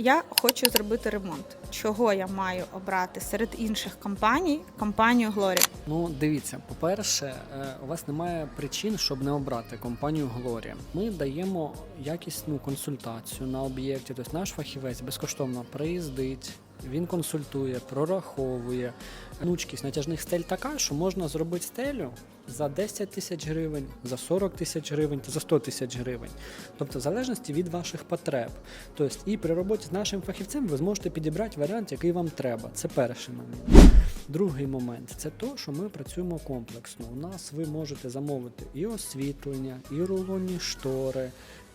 Я хочу зробити ремонт. Чого я маю обрати серед інших компаній компанію Глорі? Ну, дивіться, по-перше, е, у вас немає причин, щоб не обрати компанію Глорія. Ми даємо якісну консультацію на об'єкті. Тобто наш фахівець безкоштовно приїздить, він консультує, прораховує. Гнучкість натяжних стель така, що можна зробити стелю за 10 тисяч гривень, за 40 тисяч гривень та за 100 тисяч гривень. Тобто, в залежності від ваших потреб. Тобто, і при роботі з нашим фахівцем ви зможете підібрати варіант, який вам треба. Це перший момент. Другий момент це то, що ми працюємо комплексно. У нас ви можете замовити і освітлення, і рулонні штори,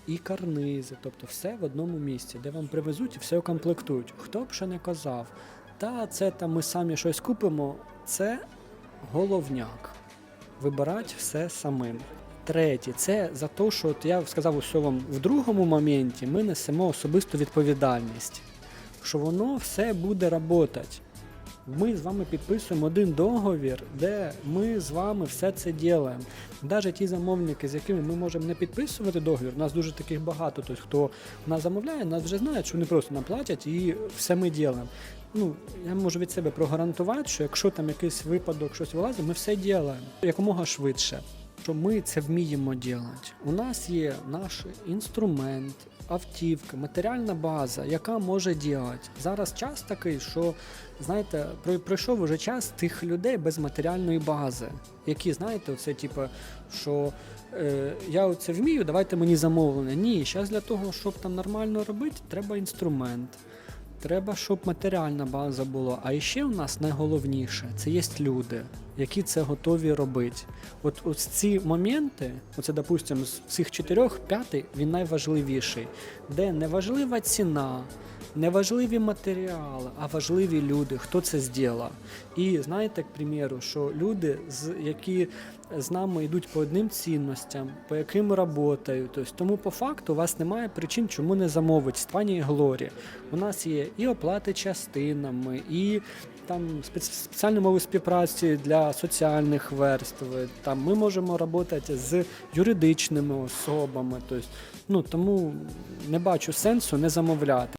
і карнизи, тобто все в одному місці, де вам привезуть і все укомплектують. Хто б ще не казав, та це там ми самі щось купимо, це головняк. Вибирати все самим. Третє, це за те, що от я сказав усе вам в другому моменті, ми несемо особисту відповідальність, що воно все буде працювати. Ми з вами підписуємо один договір, де ми з вами все це ділимо. Навіть ті замовники, з якими ми можемо не підписувати договір, у нас дуже таких багато. Тобто, хто нас замовляє, нас вже знають, що вони просто нам платять і все ми ділимо. Ну, я можу від себе прогарантувати, що якщо там якийсь випадок, щось вилазить, ми все ділимо якомога швидше. Що ми це вміємо робити. У нас є наш інструмент, автівка, матеріальна база, яка може робити. Зараз час такий, що знаєте, прой- пройшов уже час тих людей без матеріальної бази, які, знаєте, оце типу, що е, я оце вмію, давайте мені замовлення. Ні, зараз для того, щоб там нормально робити, треба інструмент. Треба, щоб матеріальна база була. А ще у нас найголовніше це є люди, які це готові робити. От ось ці моменти, оце, допустимо, з цих чотирьох п'ятий, він найважливіший, де не важлива ціна, не важливі матеріали, а важливі люди, хто це зробив. І знаєте, к примеру, що люди, які з нами йдуть по одним цінностям, по яким працюють. Тому по факту у вас немає причин, чому не замовити з пані Глорі. У нас є і оплати частинами, і там спец- спеціальні мови співпраці соціальних верств. Там ми можемо працювати з юридичними особами. Тобто, ну тому не бачу сенсу не замовляти.